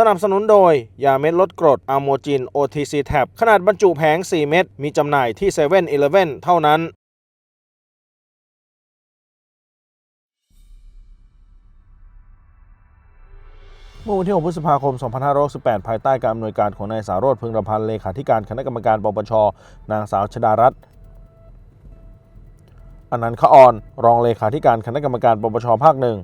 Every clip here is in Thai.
สนับสนุนโดย ยาเม็ดลดกรดอะโมจิน OTC Tab ขนาดบรรจุแผง 4 เม็ด มีจำหน่ายที่7 e เ e ่ e อเท่านั้น เมื่อวันที่ 6 พฤษภาคม 2568ภายใต้การอำนวยการของนายสารโรธพึงรพันธ์เลขาธิการคณะกรรมการปปช นางสาวชดารัตน์อนันต์ขออน รองเลขาธิการคณะกรรมการปปชภาคหนึ่ง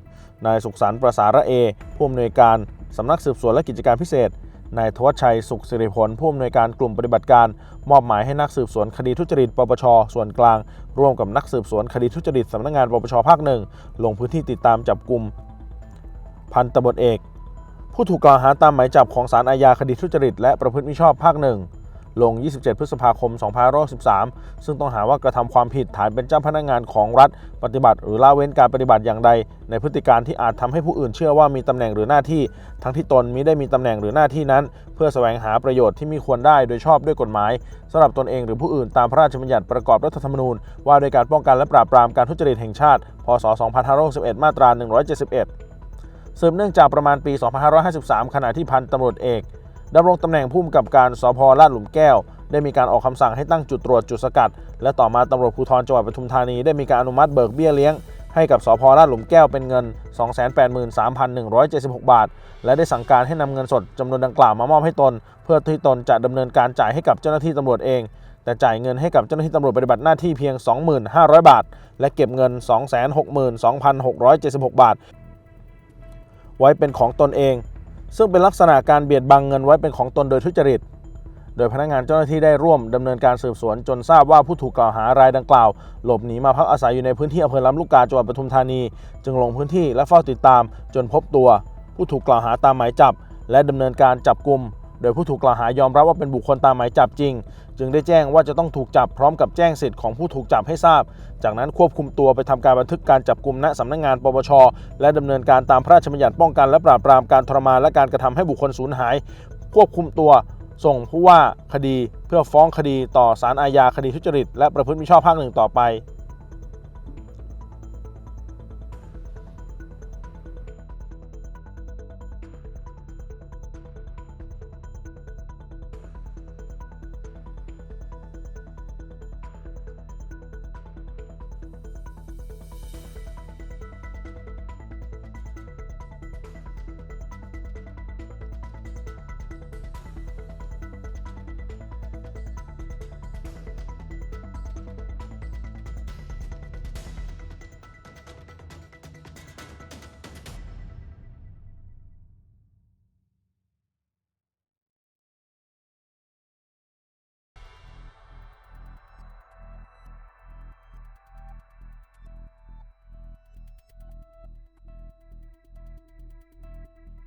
นายสุขสันต์ประสาระเอ ผู้อำนวยการ สำนักสืบสวนและกิจการพิเศษนายทวัชชัยสุขสิริผลผู้อำนวยการกลุ่มปฏิบัติการ มอบหมายให้นักสืบสวนคดีทุจริตปปชส่วนกลาง ร่วมกับนักสืบสวนคดีทุจริตสำนักงานปปชภาคหนึ่งลงพื้นที่ติดตามจับกลุ่มพันตำรวจเอก ผู้ถูกกล่าวหาตามหมายจับของศาลอาญาคดีทุจริตและประพฤติมิชอบภาคหนึ่ง ลง 27 พฤษภาคม 2513 ซึ่งต้องหาว่ากระทำความผิดฐานเป็นเจ้าพนักงานของรัฐ ปฏิบัติ หรือละเว้นการปฏิบัติอย่างใด ในพฤติการที่อาจทำให้ผู้อื่นเชื่อว่ามีตำแหน่งหรือหน้าที่ ทั้งที่ตนมิได้มีตำแหน่งหรือหน้าที่นั้น เพื่อแสวงหาประโยชน์ที่มีควรได้โดยชอบด้วยกฎหมายสำหรับตนเองหรือผู้อื่นตามพระราชบัญญัติประกอบรัฐธรรมนูญ ว่าด้วยการป้องกันและปราบปรามการทุจริตแห่งชาติ พศ 2561 มาตรา 171สืบเนื่องจากประมาณปี 2553 ขณะที่พันตำรวจเอก ดำรงตำแหน่งผู้กำกับการสพลาดหลุมแก้ว ได้มีการออกคำสั่งให้ตั้งจุดตรวจจุดสกัด และต่อมาตำรวจภูธรจังหวัดปทุมธานีได้มีการอนุมัติเบิกเบี้ยเลี้ยงให้กับสพลาดหลุมแก้วเป็นเงิน 283,176 บาท และได้สั่งการให้นำเงินสดจำนวนดังกล่าวมามอบให้ตน เพื่อที่ตนจะดำเนินการจ่ายให้กับเจ้าหน้าที่ตำรวจเอง แต่จ่ายเงินให้กับเจ้าหน้าที่ตำรวจปฏิบัติหน้าที่เพียง 25,000 บาท และเก็บเงิน 262,666บาท ไว้เป็นของตนเอง ซึ่งเป็นลักษณะการเบียดบังเงินไว้เป็นของตนโดยทุจริต โดยพนักงานเจ้าหน้าที่ได้ร่วมดำเนินการสืบสวนจนทราบว่าผู้ถูกกล่าวหารายดังกล่าว หลบหนีมาพักอาศัยอยู่ในพื้นที่อำเภอลำลูกกาจังหวัดปทุมธานี จึงลงพื้นที่และเฝ้าติดตามจนพบตัว ผู้ถูกกล่าวหาตามหมายจับ และดำเนินการจับกลุ่ม โดยผู้ถูกกล่าวหายอมรับว่าเป็นบุคคลตามหมายจับจริง จึงได้แจ้งว่าจะต้องถูกจับพร้อมกับแจ้งสิทธิ์ของผู้ถูกจับให้ทราบ จากนั้นควบคุมตัวไปทำการบันทึกการจับกลุ่มณสำนักงานปปช และดำเนินการตามพระราชบัญญัติป้องกันและปราบปรามการทรมานและการกระทำให้บุคคลสูญหาย ควบคุมตัวส่งผู้ว่าคดีเพื่อฟ้องคดีต่อศาลอาญาคดีทุจริตและประพฤติมิชอบภาคหนึ่งต่อไป